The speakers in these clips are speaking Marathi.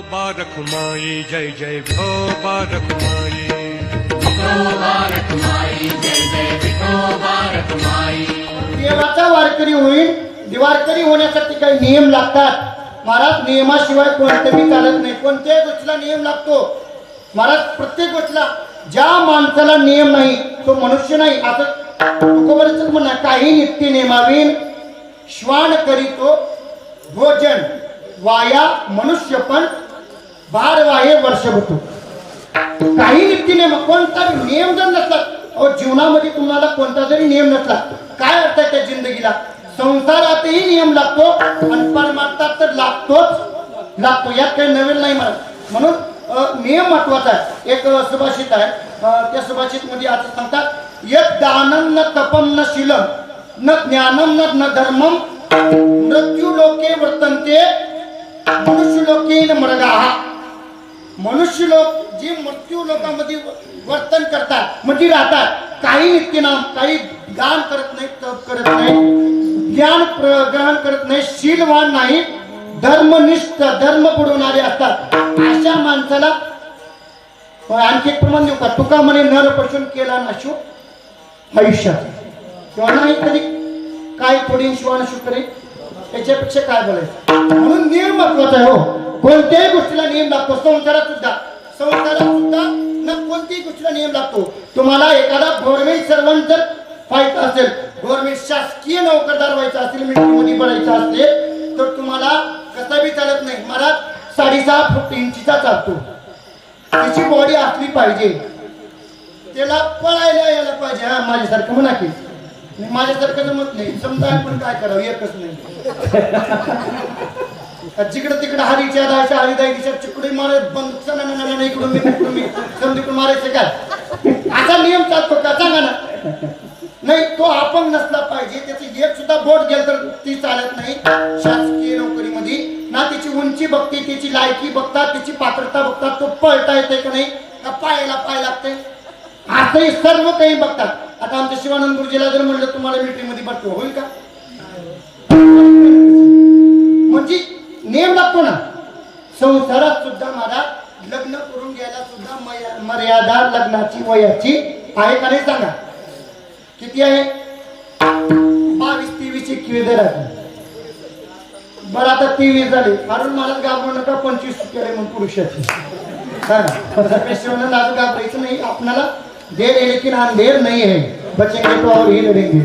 बारक माई जय जय हो भो बारक माई देवाचा वारकरी होईल दिवारकरी होण्यासाठी काही नियम लागतात. महाराज नियमाशिवाय कोणतंही चालत नाही. कोणत्याही गोष्टीला नियम लागतो. महाराज प्रत्येक गोष्टीला ज्या माणसाला नियम नाही तो मनुष्य नाही. आता तुकोबरच म्हणा काही नित्य नियमावीन श्वान करीतो भोजन. वाया मनुष्य पण बार वाहे वर्ष होतो काही नित्य कोणता नियम जर नसला अहो जीवनामध्ये तुम्हाला कोणता जरी नियम नसला काय अर्थ आहे त्या जिंदगीला? संसारातही नियम लागतो आणि परमार्थात तर लागतोच. लागतो यात काही नवीन नाही मला म्हणून नियम महत्त्वाचा आहे. एक सुभाषित आहे. त्या सुभाषित मध्ये असं सांगतात एक दानम न तपम न शिलम न ज्ञानम न न धर्मम मृत्यू लोके वर्तन्ते मनुष्यलोकीन लोके न मृगाहा मनुष्य लोक जे मृत्यू लोकांमध्ये वर्तन करतात म्हणजे राहतात काही नित्यनाम काही गान करत नाही तप करत नाही ज्ञान ग्रहण करत नाही शीलवान नाही धर्मनिष्ठ धर्म बुडवणारे असतात. अशा माणसाला आणखी एक प्रमाण देऊ का? तुका म्हणे नर पशून केला नशो आयुष्यात. किंवा नाही कधी काय थोडी शिवान शुक्रे त्याच्यापेक्षा काय बोलायचं? म्हणून नियम महत्त्वाचा आहे हो. कोणत्याही गोष्टीला नियम लागतो. संसारात सुद्धा संसारात सुद्धा न कोणत्याही गोष्टीला नियम लागतो. तुम्हाला एखादा गव्हर्नमेंट सर्वंट जर व्हायचं असेल गव्हर्नमेंट शासकीय नोकरदार व्हायचा असेल मिलिटरीमध्ये बनायचं असेल तर तुम्हाला कसा बी चालत नाही. मला साडेसहा फूट इंचीचा चालतो. त्याची बॉडी असली पाहिजे. त्याला पळायला यायला पाहिजे. हा माझ्यासारखं म्हणा की. मी माझ्यासारखं जमत नाही. समजा आपण काय करावं एकच नाही. जिकडं तिकडं हरीच्या दायच्या हरिदायच्या चिकडे मारत बंद ना, इकडून मी इकडून मी. समजा मारायचं काय असा नियम चालतो का? सांगा ना. नाही तो आपण नसला पाहिजे. त्याचं एक सुद्धा बोट गेल तर ती चालत नाही. शासकीय नोकरीमध्ये. ना त्याची उंची बघते त्याची लायकी बघतात त्याची पात्रता बघतात. तो पळता येते का नाही? का पायाला पाय लागते असंही सर्व काही बघतात. आता आमच्या शिवानंद गुरुजीला जर म्हणलं तुम्हाला मिलिटरीमध्ये भरतो होईल का? म्हणजे नेम लागतो ना. संसारात सुद्धा मला लग्न करून घ्यायला सुद्धा मर्यादा लग्नाची वयाची आहे का नाही सांगा. किती आहे? बावीस तेवीस एकवीस जर आहे बरं आता तेवीस झाले. कारण मला घाबरू नका पंचवीस केले म्हणून पुरुषाची. पेशवानं आज घाबरायचं नाही. आपणाला देर है लेकिन अंधेर नहीं है। बचेंगे तो और ही लड़ेंगे।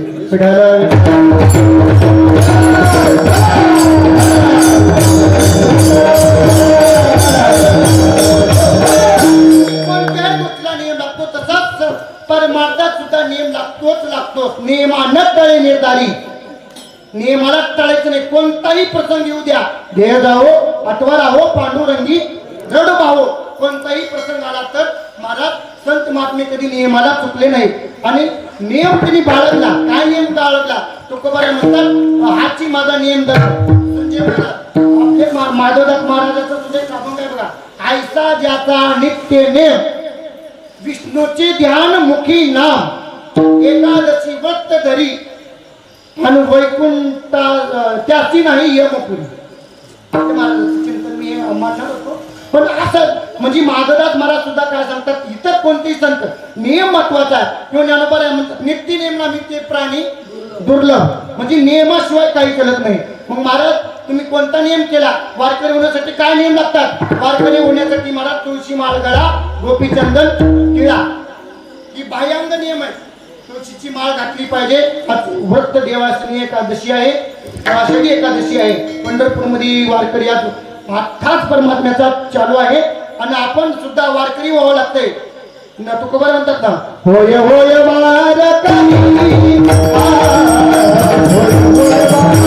नियम लागतो तसाच परमार्थात सुद्धा नियम लागतोच लागतो। नियमानं तळे निर्धारी। नियमाला टाळायचं नाही कोणताही प्रसंग येऊ द्या। देह जावो अथवा राहो पांडुरंगी रड भावो। कोणताही प्रसंग आला तर महाराज संत महात्मे कधी नियमाला चुकले नाही आणि नियम कधी बाळगला? काय नियम बाळगला? तुकोबारा म्हणतात हाची माझा नियम धर. संजय महाराज आपले माधवदास महाराजाचा तुझे आपण काय बघा? आयसा ज्याचा नित्य नेम विष्णूचे ध्यान मुखी नाम एकादशी व्रत धरी आणि वैकुंठा त्याची नाही यमपुरी. महाराजांचं चिंतन मी मानणार होतो. पण असं म्हणजे माधवदास महाराज सुद्धा काय सांगतात इतर कोणतेही संत नियम महत्त्वाचा आहे. किंवा ज्ञानोबा म्हणतात नित्य नियम ना प्राणी दुर्लभ. म्हणजे नियमाशिवाय काही चालत नाही. मग महाराज तुम्ही कोणता नियम केला? वारकरी होण्यासाठी काय नियम लागतात? वारकरी होण्यासाठी महाराज तुळशी माळगळा गोपीचंदन टिळा ही बाह्यांग नियम आहे तुळशीची माळ घातली पाहिजे. व्रत देवासनी एकादशी आहे. आषाढी एकादशी आहे. पंढरपूरमध्ये वारकरी आज खास परमात्म्याचा चालू आहे. आणि आपण सुद्धा वारकरी व्हावं लागतंय. ना तू खबर म्हणतात ना होय होय वारकरी आ, होय होय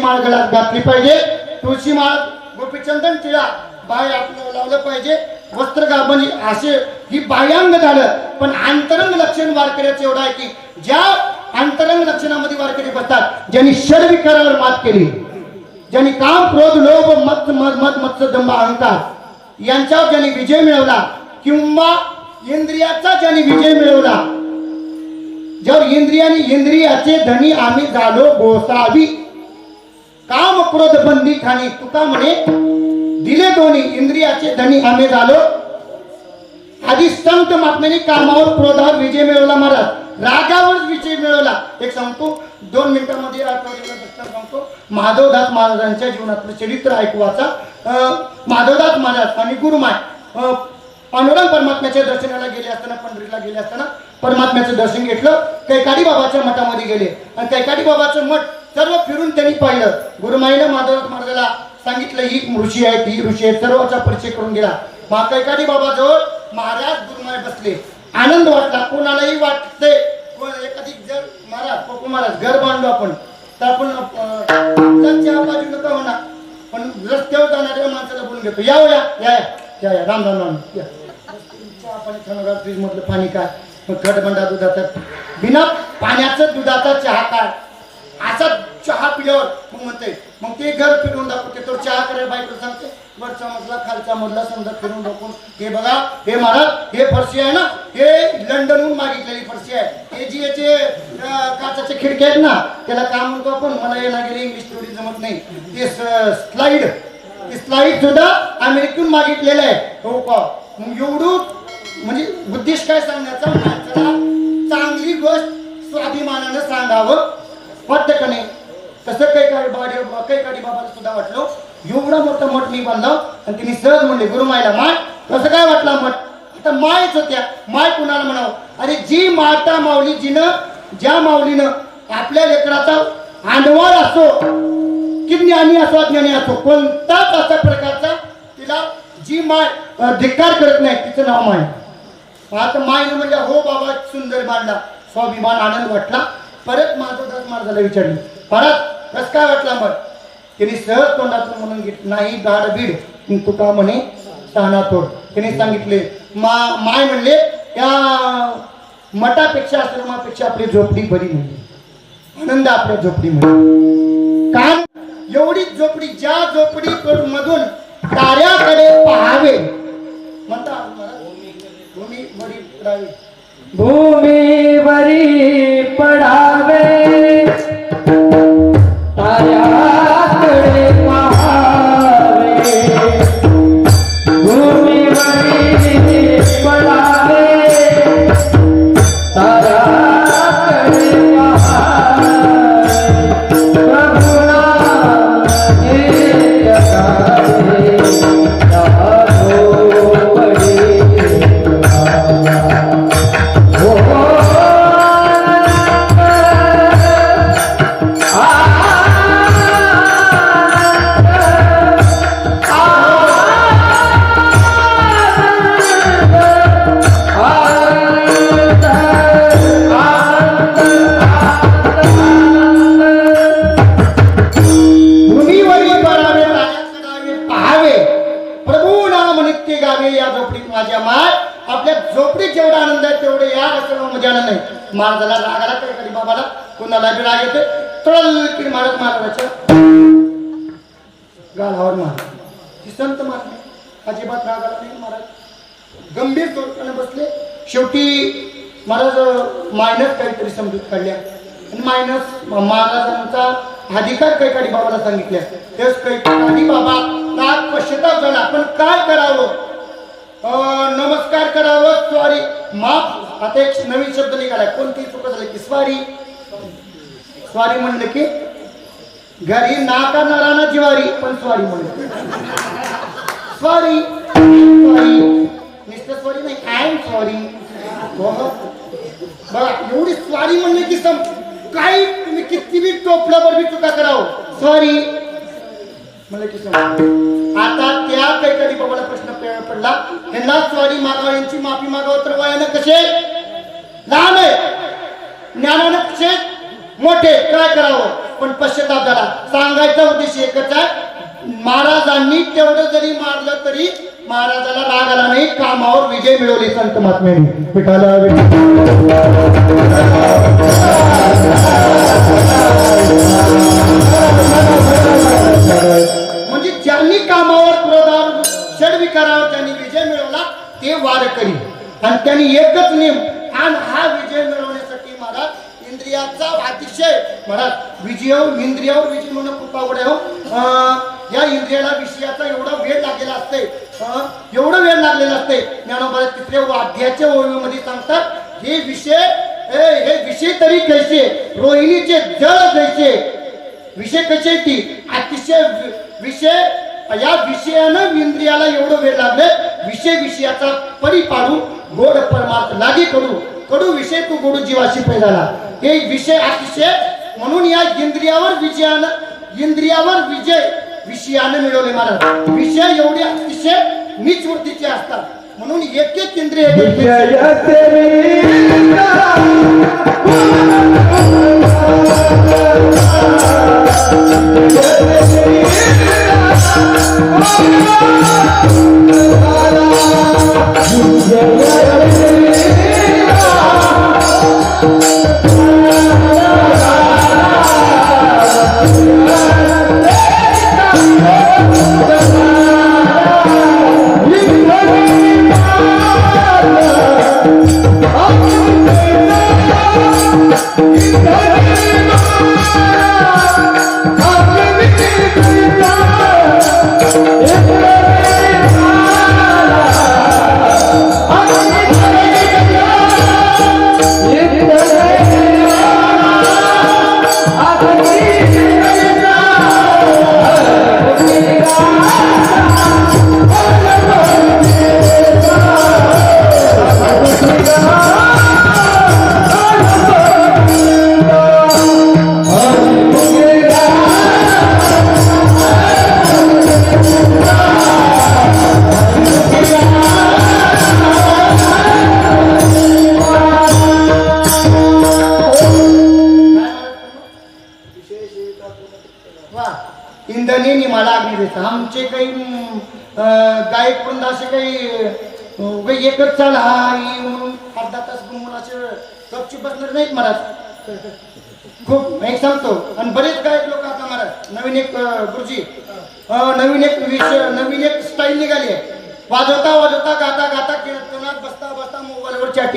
माळ गळ्यात घातली पाहिजे. तुळशी माळ गोपीचंदन टिळा बाय आपलं लावलं पाहिजे. वस्त्र गा म्हणजे असे ही बाह्यांग झालं पण अंतरंग लक्षण वारकऱ्याचं एवढं आहे की ज्या अंतरंग लक्षणामध्ये वारकरी बसतात ज्यांनी शर्विकारावर मात केली ज्यांनी काम क्रोध लोभ मत मत मत मत्स्य दंभ अहंकार यांच्यावर ज्यांनी विजय मिळवला किंवा इंद्रियाचा ज्यांनी विजय मिळवला ज्यावर इंद्रियाने इंद्रियाचे धनी आम्ही झालो गोसावी काम क्रोध बंदी खाणी तुका म्हणे दिले दोन्ही. इंद्रियाचे धनी आम्ही झालो. आधी संत महात्म्याने कामावर क्रोधावर विजय मिळवला महाराज. रागावर विजय मिळवला. एक सांगतो दोन मिनिटांमध्ये सांगतो. माधवदास महाराजांच्या जीवनातलं चरित्र ऐकवाचा वाचा. माधवदास महाराज आणि गुरुमाय पांडुरंग परमात्म्याच्या दर्शनाला गेले असताना पंढरीला गेले असताना परमात्म्याचं दर्शन घेतलं. कैकाडी बाबाच्या मठामध्ये गेले. आणि कैकाडी बाबाचं मठ सर्व फिरून त्यांनी पाहिलं. गुरुमाईनं माधवनाथ महाराजाला सांगितलं ही ऋषी आहे ती ऋषी आहे. सर्वांचा परिचय करून गेला. मग बाबाजवळ बाबा महाराज गुरुमाय बसले. आनंद वाटला. कोणालाही वाटते कोण एखादी जर महाराज पप्पू महाराज घर बांधलो आपण तर आपण अं, चहा बाजू नका होणार पण रस्त्यावर जाणाऱ्या माणसाला बोलून घेतो. या या या या या या. राम राम राम. या. चहा पाणी खाणार फ्रीज मधलं पाणी काय मग घटबंडा दुधाचा बिना पाण्याचं दुधाचा चहा काय असा चहा पिल्यावर मग म्हणते मग ते घर फिरवून दाखवते तो चहा करायला बायको सांगते वरचा मजला खालचा मधला समजा फिरून दाखवून हे बघा हे महाराज हे फरशी आहे ना हे लंडनहून मागितलेली फरशी आहे. हे जी याचे काचाचे काचाच्या खिडक्या आहेत ना त्याला काय म्हणतो आपण मला येणार गेले इंग्लिश थोडी जमत नाही. ते स्लाइड ते स्लाइड सुद्धा अमेरिकेतून मागितलेलं आहे. हो का? मग एवढं म्हणजे उद्देश काय सांगण्याचा माणसाला चांगली गोष्ट स्वाभिमानानं सांगावं. वाटतं का नाही तसं काही काही बाडी काही काही बाबाला सुद्धा वाटलो एवढा मोठा मठ मी बांधला आणि तिने सहज म्हणले गुरुमायला माय कसं काय वाटला मठ? आता मायच होत्या. माय कुणाला म्हणावं? अरे जी माता माऊली जिनं ज्या माऊलीनं आपल्या लेकराचा आंडवाळ असो की ज्ञानी असो अज्ञानी असो कोणताच अशा प्रकारचा तिला जी माय धिक्कार करत नाही तिचं नाव माय. आता मायनं म्हणजे हो बाबा सुंदर बांधला स्वाभिमान आनंद वाटला. परत माझं महाराजाला विचारलं परत कस काय वाटला मग? त्यांनी सहज तोंडातून म्हणून घेतलं नाही गाड बीड तुका म्हणे? शहाणा तोड त्यांनी सांगितले मा माय म्हणले या मठापेक्षा आश्रमापेक्षा आपली झोपडी बरी म्हणजे आनंद आपल्या झोपडीमध्ये कारण एवढी झोपडी ज्या झोपडी मधून ताऱ्याकडे पाहावे म्हणता भूमी वरी पडावे. भूमीवरी पडावे अधिकार कैकाडी बाबाला सांगितल्या तेच कैकाडी बाबा नाग पश्चाताप झाला. पण काय करावं? नमस्कार करावं स्वारी माफ. आता एक नवीन शब्द निघाला. कोणती चुक झाली की स्वारी. स्वारी म्हणलं की घरी नाका करणारा जिवारी पण स्वारी म्हणलं. स्वारी. स्वारी. मिस्टर स्वारी नाही आय एम सॉरी बघा एवढी स्वारी म्हणलं की सम काही तुम्ही कितीबी टोपल्यावर बी चुका कराव हो. सॉरी आता त्या काहीतरी बाबाला प्रश्न पडला. ह्यांना सॉरी मागाव यांची माफी मागाव तर वयानं कसे? लहान आहे. ज्ञानानं कसे? मोठे. काय करावं? पण पश्चाताप झाला सांगायचा उद्देश एकच आहे. महाराजांनी तेवढं जरी मारलं तरी महाराजाला राग आला नाही. कामावर विजय मिळवली संत महात्म्याने. आता म्हणून एक एक केंद्रीय Oh,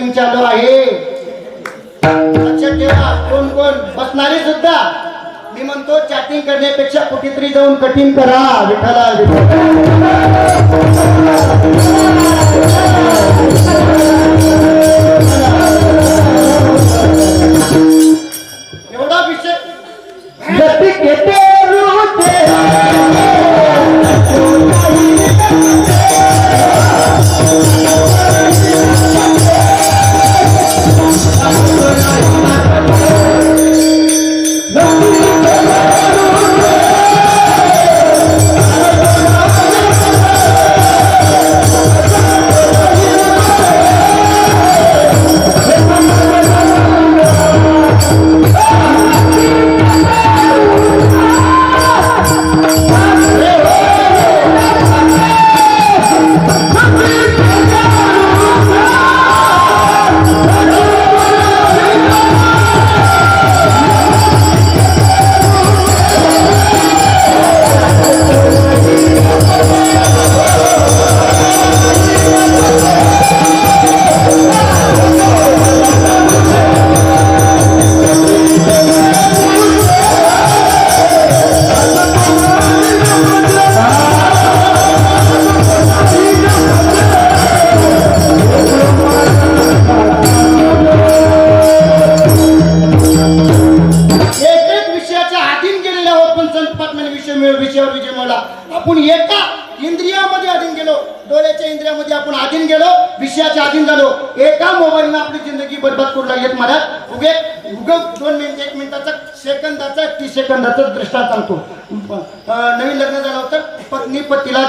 मीटिंग चालू आहे. लक्षात ठेवा कोण कोण? बसणारे सुद्धा. मी म्हणतो चॅटिंग करण्यापेक्षा कुठेतरी जाऊन कठीण करा विठाला विठाला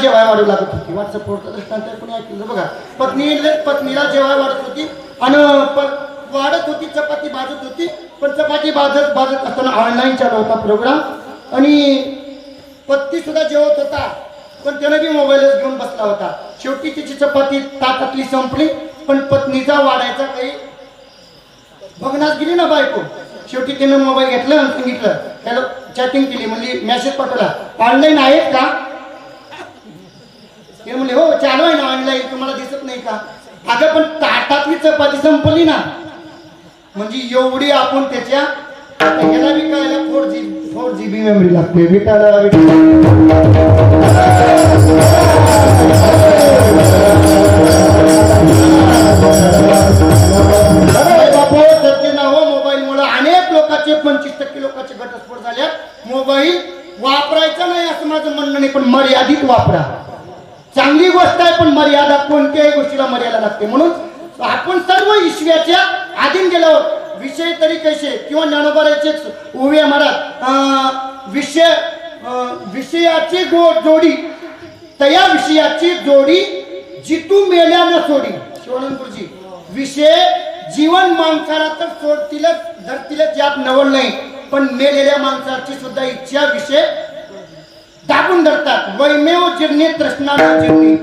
जेवाय वाढू लागत होती व्हॉट्सअपवरचा दृष्टांतर कोणी ऐकलं? बघा पत्नी पत्नीला जेवाय वाढत होती आणि वाढत होती चपाती भाजत होती पण चपाती भाजत भाजत असताना ऑनलाईन चालू होता प्रोग्राम आणि पत्ती सुद्धा जेवत होता पण त्यानं बी मोबाईलच घेऊन बसला होता. शेवटी तिची चपाती ताकदली संपली पण पत्नीचा वाढायचा काही बघण्यास गेली ना बायको. शेवटी तिनं मोबाईल घेतला आणि सांगितलं त्याला चॅटिंग केली म्हणजे मेसेज पाठवला. ऑनलाईन आहेत का? हे म्हणले हो चालू आहे ना ऑनलाईन तुम्हाला दिसत नाही का? अगं पण ताटातली चपाती संपली ना. म्हणजे एवढी आपण त्याच्या आता ह्याला बी कळायला four G four G B memory लागते. विटाला विटाला अरे अनेक लोकांचे पंचवीस टक्के लोकांचे घटस्फोट झाले मोबाईल वापरायचा नाही असं माझं म्हणणं नाही पण मर्यादित वापरा. चांगली गोष्ट आहे पण मर्यादा कोणत्याही गोष्टीला मर्यादा लागते. म्हणून आपण सर्व ईश्व्याच्या आधीन गेल्यावर विषय तरी कसे किंवा ज्ञानोबाराचे उभे महाराज अं, विषय विषयाची गो जोडी तया विषयाची जोडी जितू मेल्या न सोडी. शिवानंदपूरजी विषय जीवन माणसाला तर सोडतीलच धरतीलच यात नवल नाही. पण मेलेल्या माणसाची सुद्धा इच्छा विषय दाबून धरतात. वैमेव जिरणे तृष्णा न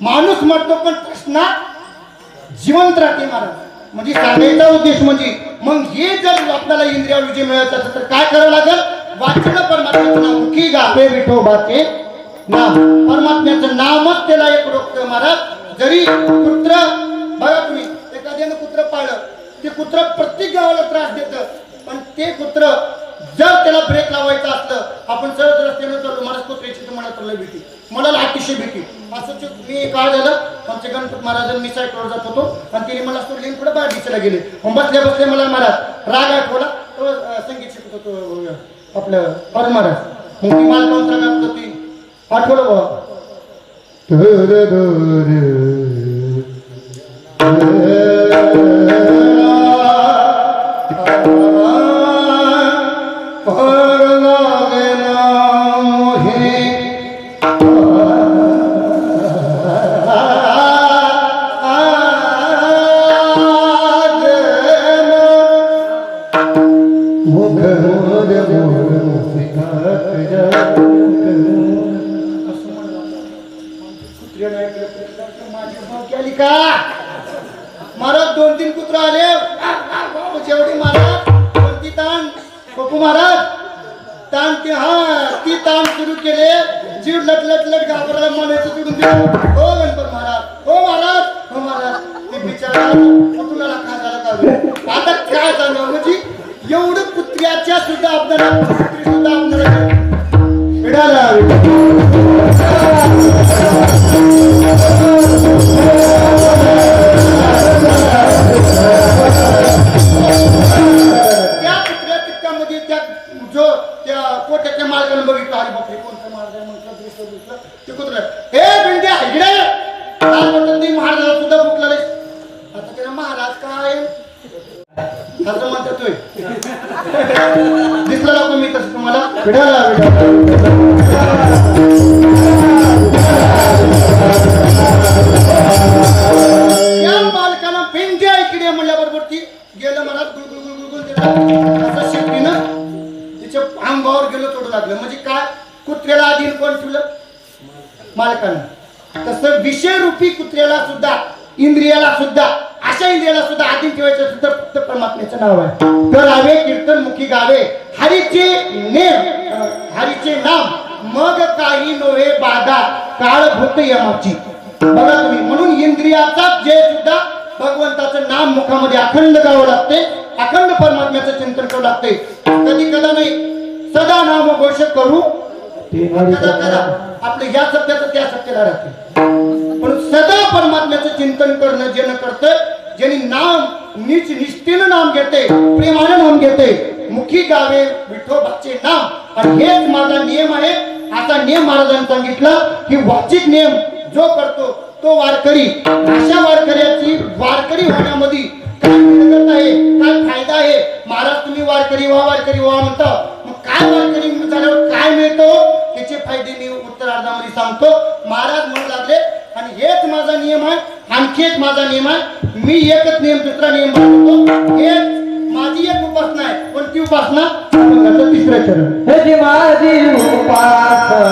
माणूस मरतो पण तृष्णा जिवंत राहते महाराज म्हणजे सांगायचा उद्देश म्हणजे मग हे जर आपल्याला इंद्रिया विजय मिळत असेल तर काय करावं लागेल? वाचन परमात्म्याचं नाव. मुखी गावे विठोबाचे नाम परमात्म्याचं नामच त्याला एक रोखतं महाराज. जरी कुत्र बघा तुम्ही एखाद्यानं कुत्र पाळलं ते कुत्र प्रत्येक गावाला त्रास देतं. पण ते कुत्र जर त्याला ब्रेक लावायचा असलं आपण सहज रस्त्याने चाललो मला तो तर मला चाललं भीती मला अतिशय भीती असं मी काय झालं आमचे गणपत महाराजांनी मी साईटवर जात होतो आणि तिने मला सोडले लिंक पुढे बाहेर दिसायला गेले मग बसल्या बसले मला महाराज राग आठवला तो संगीत शिकत होतो आपलं पर महाराज मग मी मला कोणता गात होती आठवलं बाबा माझी का महाराज दोन तीन कुत्र आले. जेवढी महाराज कोणती ताण? पप्पू महाराज ताण ते हा ती ताण सुरू केले. जीव लट लट लट घाबरायला म्हणायचं सोडून देऊ हो गणपत महाराज. हो महाराज. हो महाराज. ते बिचारा कुणाला काय झालं का आता काय झालं म्हणजे एवढं कुत्र्याच्या सुद्धा आपल्याला कुत्री सुद्धा आपल्याला मिळाला असं दिसलं ना मी तसं तुम्हाला? विडाला विडाला. होते. मुखी गावे विठोबाचे नाम आणि हेच माझा नियम आहे. आता नियम महाराजांनी सांगितलं की वाचिक नियम जो करतो तो वारकरी. अशा वारकऱ्याची वारकरी होण्यामध्ये काय मिळत आहे? काय फायदा आहे? महाराज तुम्ही वारकरी व्हा वारकरी व्हा म्हणता. मग काय वारकरी झाल्यावर काय मिळतो? त्याचे फायदे मी उत्तरार्धामध्ये सांगतो महाराज म्हणू लागले आणि हेच माझा नियम आहे आणखी एक माझा नियम आहे मी एकच नियम दुसरा नियम बाळगतो एक माझी एक उपासना आहे. कोणती उपासना? तिसरं चरण. माझी उपासना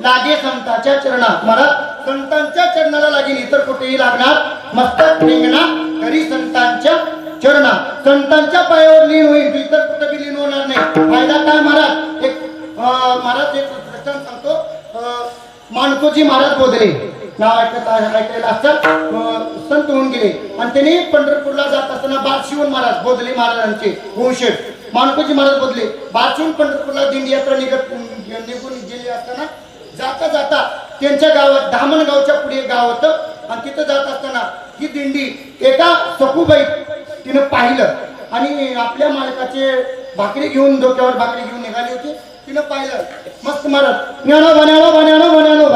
लागे संतांच्या चरणात. मला संतांच्या चरणाला लागेल इतर कुठेही लागणार मस्तक रिंगणा तरी संतांच्या चरणात. संतांच्या पायावर लीन होईल इतर कुठे बी लीन होणार नाही. फायदा काय महाराज? एक महाराज एक दृष्टांत सांगतो. माणकोजी महाराज बोधले नाव ऐकत ऐकलेलं असतात. संत होऊन गेले. आणि त्यांनी पंढरपूरला जात असताना बारशिवून महाराज बोधले महाराजांचे वंशज माणकोजी महाराज बोधले बारशिवून पंढरपूरला दिंडी यात्रा निघत निघून गेली असताना जाता जाता त्यांच्या गावात धामण गावच्या पुढे गाव होतं आणि तिथं जात असताना ही दिंडी एका सखूबाई तिनं पाहिलं आणि आपल्या मालकाचे भाकरी घेऊन डोक्यावर भाकरी घेऊन निघाली होती तिनं पाहिलं मस्त मारत न्यानो बन्यानो बन्यानो बन्यानो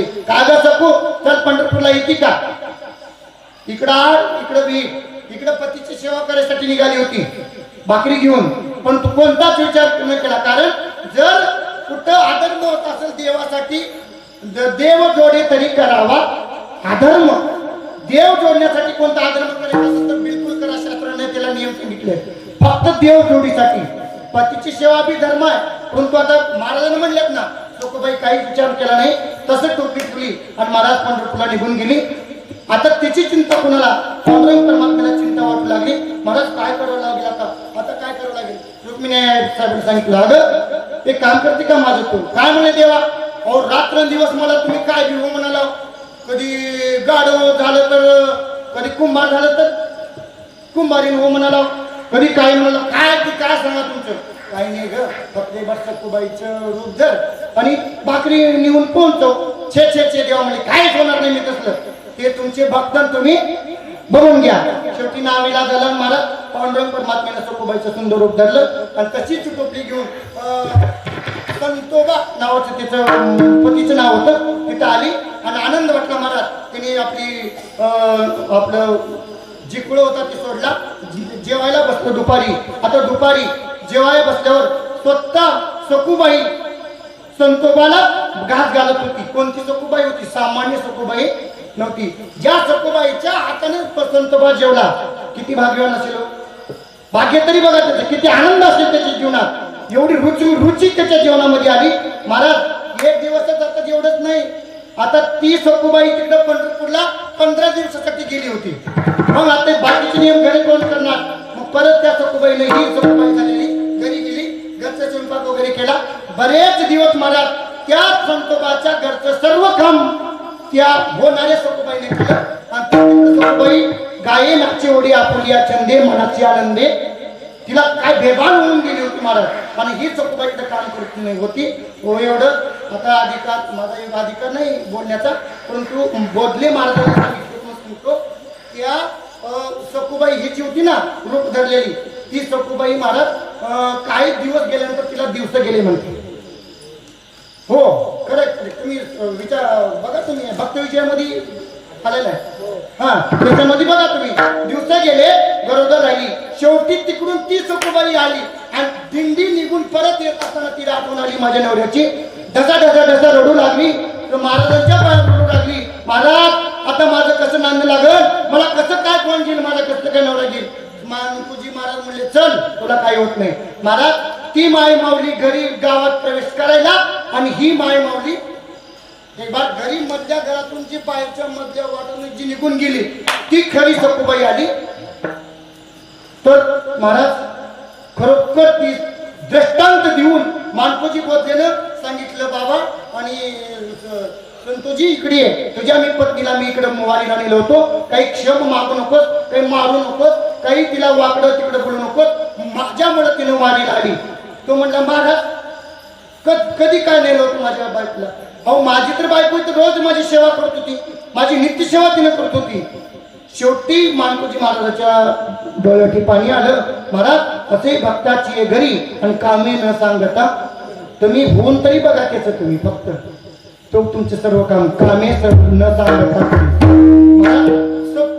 महाराजांसोबत का ग सखू चल पंढरपूरला येते का? इकडं इकडं बी इकडं पतीची सेवा करायसाठी निघाली होती. भाकरी घेऊन. पण तू कोणताच विचार न केला. कारण जर कुठं आदर्म होत असेल देवासाठी देव जोडे तरी करावा. अधर्म देव जोडण्यासाठी कोणता अधर्म करायचा असेल तर बिलकुल करा. शास्त्राने त्याला नियम सांगितले. फक्त देव जोडीसाठी. पतीची सेवा बी धर्म आहे. परंतु आता महाराजांनी म्हणलेत ना लोकबाई काही विचार केला नाही. तसं टोपी ठेवली आणि महाराज पंढरपूरला निघून गेली. आता त्याची चिंता कुणाला? पांडुरंग परमात्म्याला चिंता वाटू लागली. महाराज काय करावं लागेल आता? आता काय करावं लागेल? रुक्मिणी साहेबांनी सांगितलं अगं एक काम करते का माझं तू? काय म्हणे देवा? अहो रात्रंदिवस मला तुम्ही काय घेऊ म्हणाला? कधी गाड झालं तर कधी कुंभार झालं तर कुंभारी हो म्हणाला? कधी काय म्हणाला? काय काय सांगा तुमचं? काही नाही ग. फक्त एक रूप धर. आणि भाकरी निघून पोहोचतो छे छे छे देवा म्हणजे काहीच होणार नाही मी तसलं. ते तुमचे भक्त तुम्ही बघून घ्या. शेवटी नावेला झालं मला पांडुरंग परमात्म्यानं सखुबाईचं सुंदर रूप धरलं. आणि तशीच टोपली घेऊन संतोबा नावाचं तिचं पतीचं नाव होतं. तिथं आली. आणि आनंद वाटला महाराज तिने आपली अं, आपलं जिकडं होता ते सोडला. जेवायला बसलो दुपारी. आता दुपारी जेवाय बसल्यावर स्वतः सखूबाई संतोबाला घास घालत होती. कोणती सखुबाई होती? सामान्य सखुबाई नव्हती. ज्या सखुबाईच्या हाताने संतोबा जेवला किती भाग्यवान असेल हो. भाग्य तरी बघा त्याचं किती आनंद असेल त्याच्या जीवनात. एवढी रुची रुची त्याच्या जीवनामध्ये आली. महाराज एक दिवसच आता जेवढंच नाही. आता ती सखुबाई तिकडं पंढरपूरला पंधरा दिवसासाठी गेली होती. मग आता बाकीचे नियम घरी कोण करणार? मग परत त्या सखुबाईने ही सखुबाई झालेली घरचा स्वयंपाक वगैरे केला बरेच दिवस मला त्या संतोबाच्या घरचं सर्व काम त्या होणाऱ्या सखुबाईने केलं. आणि ती गाये नाचे ओढी आपुलिया छंदे मनाची आनंदे तिला काय बेभान होऊन गेली होती महाराज आणि ही चौकबाईचं काम करत नाही होती. हो एवढं. आता अधिकार माझा एवढा अधिकार नाही बोलण्याचा परंतु बोधले महाराजांना सांगितलं त्या सखुबाई ही जी होती ना रूप धरलेली. ती सखुबाई महाराज काही दिवस गेल्यानंतर तिला दिवस गेले म्हणते. हो करेक्ट तुम्ही विचार बघा तुम्ही भक्त विजयामध्ये आलेला आहे. हा त्याच्यामध्ये बघा तुम्ही. दिवस गेले गरोदर राहिली. शेवटी तिकडून ती सखुबाई आली आणि दिंडी निघून परत येत असताना तिला आठवण आली माझ्या नवऱ्याची. ढसा ढसा ढसा रडू लागली. महाराजांच्या पायात रडू लागली. महाराज आता माझं कसं नांद लागल? मला कसं काय कोण घेईल? माझं कसं काय नवरा घेईल? तुझी महाराज म्हणले चल तुला काही होत नाही. महाराज ती माय माऊली घरी गावात प्रवेश करायला आणि ही माय माऊली एक बार घरी मधल्या घरातून जी बाहेरच्या मधल्या वाटून जी निघून गेली ती खरी सखुबाई आली. तर महाराज खरोखर ती दृष्टांत देऊन मानकोजी बोधलेलं सांगितलं बाबा आणि पण तुझी इकडे आहे तुझ्या मी पत्नीला मी इकडे वारीला नेलो होतो. काही क्षम मागू नकोस काही मारू नकोस काही तिला वाकडं तिकडं बोलू नकोस. माझ्यामुळे तिने वारीला आली तो म्हणला महाराज क- कधी काय नेलं होतं माझ्या बायकोला? अहो माझी तर बायको तर रोज माझी सेवा करत होती. माझी नित्य सेवा तिने करत होती. शेवटी मानकोजी महाराजाच्या डोळ्याठी पाणी आलं. महाराज असे भक्ताची आहे घरी आणि कामे न सांगता तुम्ही होऊन तरी बघा त्याचं तुम्ही फक्त. तो तुमचे सर्व काम कामे सर्व न सांगता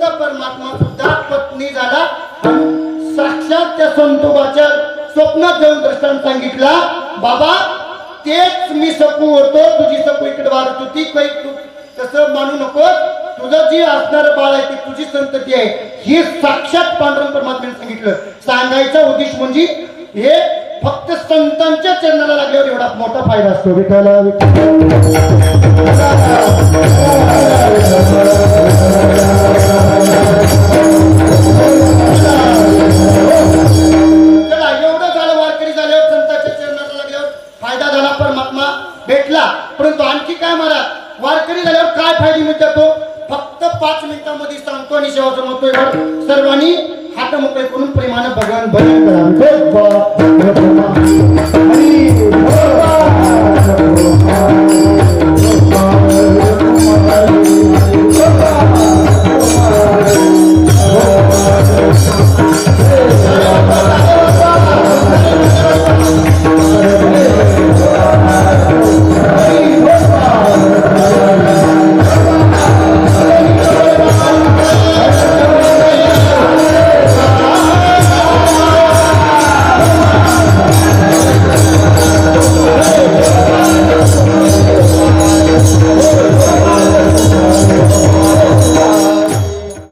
परमात्मा सुद्धा पत्नी झाला आणि साक्षात त्या संतोबाच्या स्वप्नात जाऊन दृष्टांत सांगितला बाबा तेच मी सकू होतो तुझी सकू इकडे वाढत होती काही तू तसं मानू नको तुझं जी असणार बाळ आहे ती तुझी संतती आहे. ही साक्षात पांडुरंग परमात्म्याने सांगितलं. सांगायचा उद्देश म्हणजे हे फक्त संतांच्या चरणाला लागल्यावर एवढा मोठा फायदा असतो. विठाला चला एवढं झालं वारकरी झाल्यावर संतांच्या चरणाला लागल्यावर फायदा झाला. परमात्मा भेटला. परंतु आणखी काय महाराज वारकरी झाल्यावर काय फायदे मिळतात तो? फक्त पाच मिनिटांमध्ये सांगतो आणि शेवटचं म्हणतोय बरं, सर्वांनी हात मोकळे करून प्रेमानं भगवान भजन करा. María